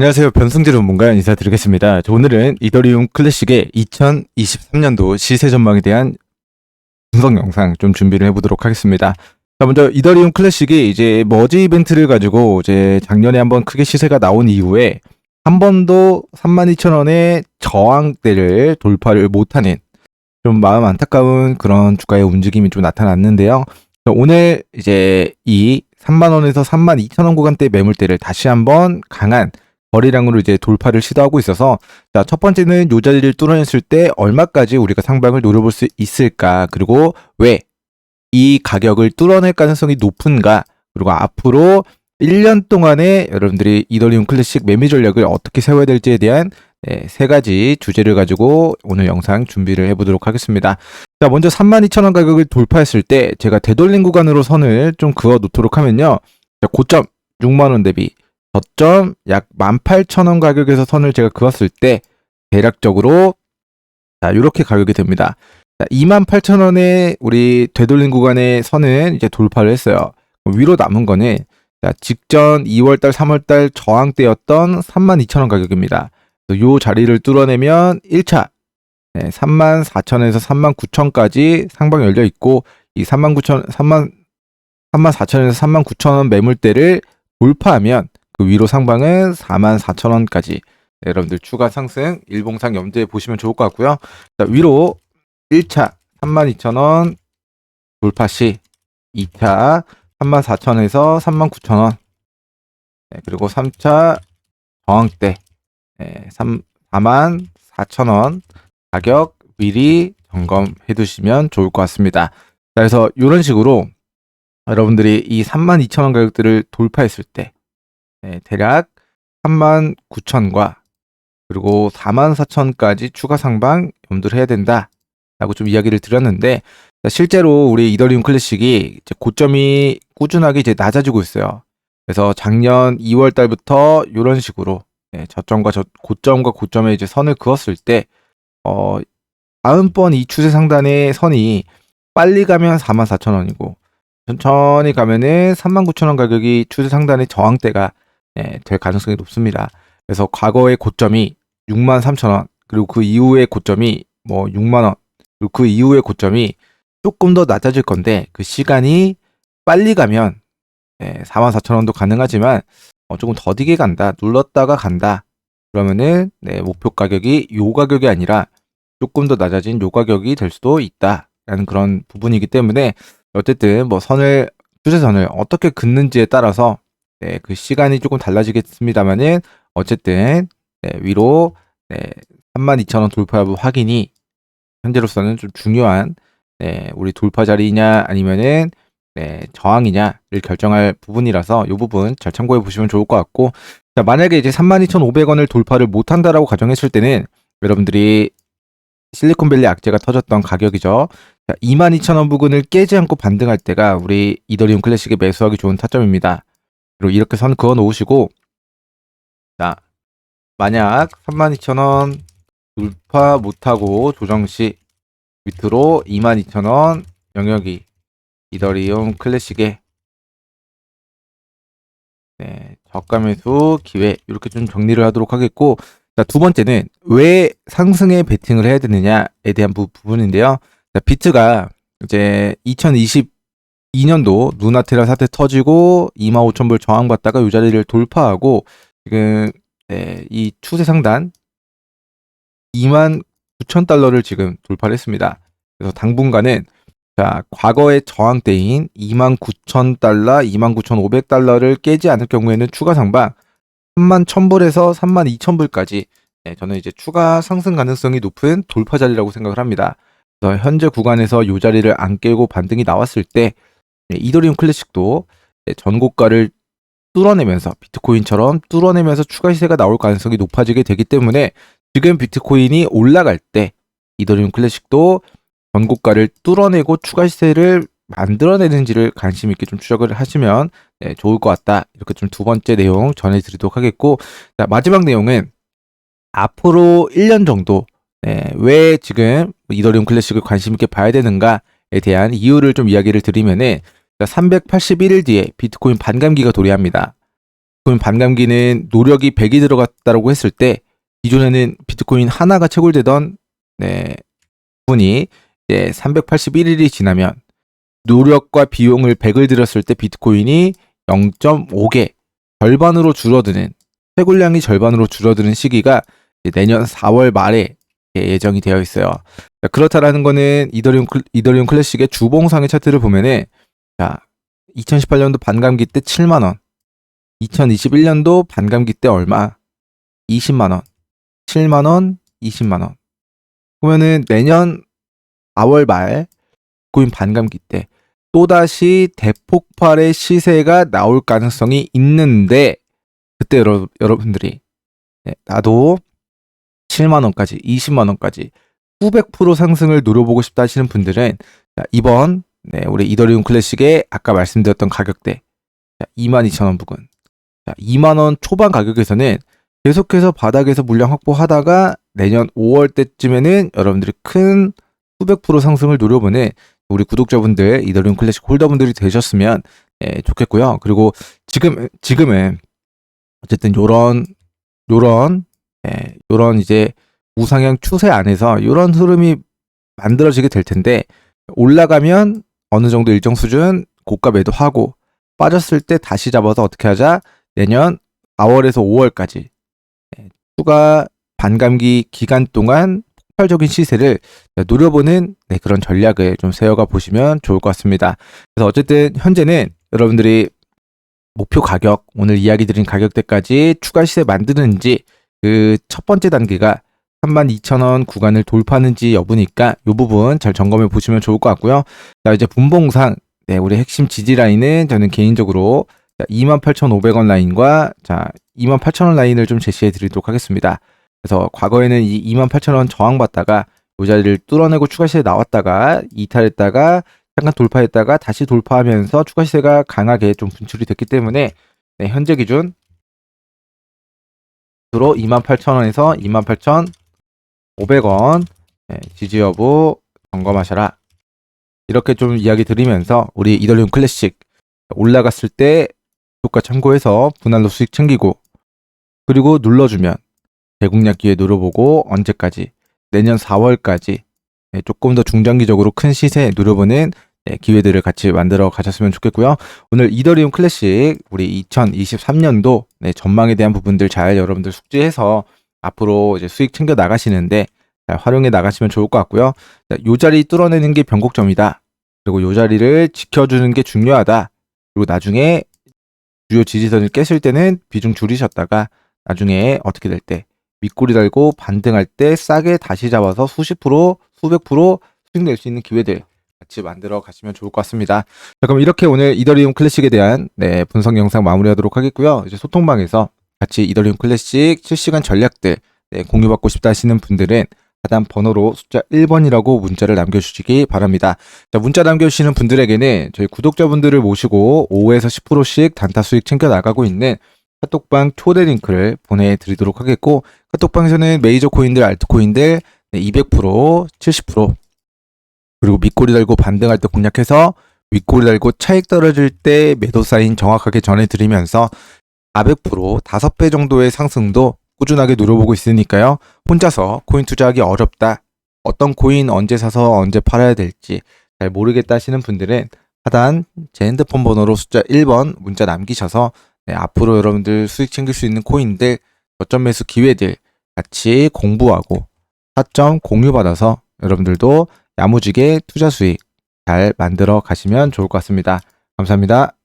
안녕하세요. 변승재 전문가 인사드리겠습니다. 자, 오늘은 이더리움 클래식의 2023년도 시세 전망에 대한 분석 영상 좀 준비를 해보도록 하겠습니다. 자, 먼저 이더리움 클래식이 이제 머지 이벤트를 가지고 이제 작년에 한번 크게 시세가 나온 이후에 한 번도 32,000원의 저항대를 돌파를 못하는 좀 마음 안타까운 그런 주가의 움직임이 좀 나타났는데요. 자, 오늘 이제 이 3만원에서 32,000원 구간대 매물대를 다시 한번 강한 거래량으로 이제 돌파를 시도하고 있어서 자, 첫 번째는 요 자리를 뚫어냈을 때 얼마까지 우리가 상방을 노려볼 수 있을까? 그리고 왜 이 가격을 뚫어낼 가능성이 높은가? 그리고 앞으로 1년 동안에 여러분들이 이더리움 클래식 매매 전략을 어떻게 세워야 될지에 대한 네, 세 가지 주제를 가지고 오늘 영상 준비를 해보도록 하겠습니다. 자, 먼저 32,000원 가격을 돌파했을 때 제가 되돌림 구간으로 선을 좀 그어 놓도록 하면요. 자, 고점 6만원 대비 저점 약 18,000원 가격에서 선을 제가 그었을 때 대략적으로 자, 요렇게 가격이 됩니다. 자, 28,000원에 우리 되돌림 구간의 선은 이제 돌파를 했어요. 위로 남은 거는 자, 직전 2월달, 3월달 저항대였던 32,000원 가격입니다. 요 자리를 뚫어내면 1차 네, 34,000에서 39,000까지 상방 열려 있고 이 39,000, 3만 34,000에서 39,000원 매물대를 돌파하면 그 위로 상방은 44,000원까지 네, 여러분들 추가 상승 일봉상 염두에 보시면 좋을 것 같고요. 자, 위로 1차 32,000원 돌파 시 2차 34,000에서 39,000원 네, 그리고 3차 저항대 네, 3, 44,000원 가격 미리 점검해 두시면 좋을 것 같습니다. 자, 그래서 이런 식으로 여러분들이 이 32,000원 가격들을 돌파했을 때 네, 대략 39,000과 그리고 44,000까지 추가 상방 염두를 해야 된다 라고 좀 이야기를 드렸는데 실제로 우리 이더리움 클래식이 고점이 꾸준하게 이제 낮아지고 있어요. 그래서 작년 2월 달부터 이런 식으로 네, 저점과 저 고점과 고점에 이제 선을 그었을 때 어, 다음번 이 추세 상단의 선이 빨리 가면 44,000원이고 천천히 가면은 39,000원 가격이 추세 상단의 저항대가 예, 될 가능성이 높습니다. 그래서 과거의 고점이 63,000원 그리고 그 이후의 고점이 뭐 6만 원 그리고 그 이후의 고점이 조금 더 낮아질 건데 그 시간이 빨리 가면 예, 44,000원도 가능하지만 어, 조금 더디게 간다 눌렀다가 간다 그러면은 네, 목표 가격이 요 가격이 아니라 조금 더 낮아진 요 가격이 될 수도 있다라는 그런 부분이기 때문에 어쨌든 뭐 선을 추세선을 어떻게 긋는지에 따라서 네, 그 시간이 조금 달라지겠습니다만은 어쨌든 네, 위로 네, 32,000원 돌파 여부 확인이 현재로서는 좀 중요한 네, 우리 돌파 자리냐 아니면은 네, 저항이냐를 결정할 부분이라서 이 부분 잘 참고해 보시면 좋을 것 같고 자, 만약에 이제 32,500원을 돌파를 못 한다라고 가정했을 때는 여러분들이 실리콘밸리 악재가 터졌던 가격이죠. 자, 22,000원 부근을 깨지 않고 반등할 때가 우리 이더리움 클래식에 매수하기 좋은 타점입니다. 이렇게 선 그어 놓으시고 자 만약 32,000원 돌파 못하고 조정 시 밑으로 22,000원 영역이 이더리움 클래식의 네, 저가 매수 기회 이렇게 좀 정리를 하도록 하겠고 자, 두 번째는 왜 상승에 베팅을 해야 되느냐에 대한 부, 부분인데요. 자, 비트가 이제 2022년도 누나테라 사태 터지고 25,000불 저항받다가 이 자리를 돌파하고 지금 네, 이 추세 상단 29,000달러를 지금 돌파를 했습니다. 그래서 당분간은 자, 과거의 저항대인 29,000달러, 29,500달러를 깨지 않을 경우에는 추가 상방 31,000불에서 32,000불까지 네, 저는 이제 추가 상승 가능성이 높은 돌파 자리라고 생각을 합니다. 그래서 현재 구간에서 이 자리를 안 깨고 반등이 나왔을 때 네, 이더리움 클래식도 네, 전고가를 뚫어내면서 비트코인처럼 뚫어내면서 추가 시세가 나올 가능성이 높아지게 되기 때문에 지금 비트코인이 올라갈 때 이더리움 클래식도 전고가를 뚫어내고 추가 시세를 만들어내는지를 관심 있게 좀 추적을 하시면 네, 좋을 것 같다. 이렇게 좀 두 번째 내용 전해드리도록 하겠고 자, 마지막 내용은 앞으로 1년 정도 네, 왜 지금 이더리움 클래식을 관심 있게 봐야 되는가에 대한 이유를 좀 이야기를 드리면은 381일 뒤에 비트코인 반감기가 도래합니다. 비트코인 반감기는 노력이 100이 들어갔다라고 했을 때 기존에는 비트코인 하나가 채굴되던 네, 분이 이제 381일이 지나면 노력과 비용을 100을 들였을 때 비트코인이 0.5개 절반으로 줄어드는 채굴량이 절반으로 줄어드는 시기가 내년 4월 말에 예정이 되어 있어요. 자, 그렇다라는 거는 이더리움 클- 이더리움 클래식의 주봉상의 차트를 보면은 자 2018년도 반감기 때 7만 원, 2021년도 반감기 때 얼마? 20만 원, 7만 원, 20만 원. 그러면은 내년 4월 말 코인 반감기 때 또다시 대폭발의 시세가 나올 가능성이 있는데 그때 여러, 여러분들이 네, 나도 7만 원까지 20만 원까지 900% 상승을 노려보고 싶다 하시는 분들은 자, 이번 네, 우리 이더리움 클래식의 아까 말씀드렸던 가격대 22,000원 부근 자, 2만 원 초반 가격에서는 계속해서 바닥에서 물량 확보하다가 내년 5월 때쯤에는 여러분들이 큰900% 상승을 노려보는 우리 구독자분들 이더리움 클래식 홀더분들이 되셨으면 예, 좋겠고요. 그리고 지금 지금은 어쨌든 요런 요런 예, 요런 이제 우상향 추세 안에서 요런 흐름이 만들어지게 될 텐데 올라가면 어느 정도 일정 수준 고가 매도하고 빠졌을 때 다시 잡아서 어떻게 하자 내년 4월에서 5월까지 예, 추가 반감기 기간 동안 폭발적인 시세를 노려보는 네, 그런 전략을 좀 세워가 보시면 좋을 것 같습니다. 그래서 어쨌든 현재는 여러분들이 목표 가격 오늘 이야기 드린 가격대까지 추가 시세 만드는지 그 첫 번째 단계가 32,000원 구간을 돌파하는지 여부니까 이 부분 잘 점검해 보시면 좋을 것 같고요. 자 이제 분봉상 네, 우리 핵심 지지 라인은 저는 개인적으로 28,500원 라인과 자 28,000원 라인을 좀 제시해 드리도록 하겠습니다. 그래서 과거에는 이 28,000원 저항받다가 이 자리를 뚫어내고 추가 시세 나왔다가 이탈했다가 잠깐 돌파했다가 다시 돌파하면서 추가 시세가 강하게 좀 분출이 됐기 때문에 네, 현재 기준 으로 28,000원에서 28,500원 네, 지지 여부 점검하셔라. 이렇게 좀 이야기 드리면서 우리 이더리움 클래식 올라갔을 때 효과 참고해서 분할로 수익 챙기고 그리고 눌러주면 대공략 기회 노려보고 언제까지 내년 4월까지 네, 조금 더 중장기적으로 큰 시세 노려보는 네, 기회들을 같이 만들어 가셨으면 좋겠고요. 오늘 이더리움 클래식 우리 2023년도 네, 전망에 대한 부분들 잘 여러분들 숙지해서 앞으로 이제 수익 챙겨 나가시는데 잘 활용해 나가시면 좋을 것 같고요. 자, 요 자리 뚫어내는 게 변곡점이다. 그리고 요 자리를 지켜주는 게 중요하다. 그리고 나중에 주요 지지선을 깼을 때는 비중 줄이셨다가 나중에 어떻게 될때 윗꼬리 달고 반등할 때 싸게 다시 잡아서 수십 프로, 수백 프로 수익 낼 수 있는 기회들 같이 만들어 가시면 좋을 것 같습니다. 자, 그럼 이렇게 오늘 이더리움 클래식에 대한 네, 분석 영상 마무리하도록 하겠고요. 이제 소통방에서 같이 이더리움 클래식 실시간 전략들 네, 공유받고 싶다 하시는 분들은 하단 번호로 숫자 1번이라고 문자를 남겨주시기 바랍니다. 자, 문자 남겨주시는 분들에게는 저희 구독자분들을 모시고 5에서 10%씩 단타 수익 챙겨 나가고 있는 카톡방 초대 링크를 보내드리도록 하겠고 카톡방에서는 메이저 코인들, 알트코인들 네, 200%, 70% 그리고 밑꼬리 달고 반등할 때 공략해서 윗꼬리 달고 차익 떨어질 때 매도 사인 정확하게 전해드리면서 400% 5배 정도의 상승도 꾸준하게 누려보고 있으니까요. 혼자서 코인 투자하기 어렵다. 어떤 코인 언제 사서 언제 팔아야 될지 잘 모르겠다 하시는 분들은 하단 제 핸드폰 번호로 숫자 1번 문자 남기셔서 네, 앞으로 여러분들 수익 챙길 수 있는 코인들, 저점 매수 기회들 같이 공부하고 타점 공유받아서 여러분들도 야무지게 투자 수익 잘 만들어 가시면 좋을 것 같습니다. 감사합니다.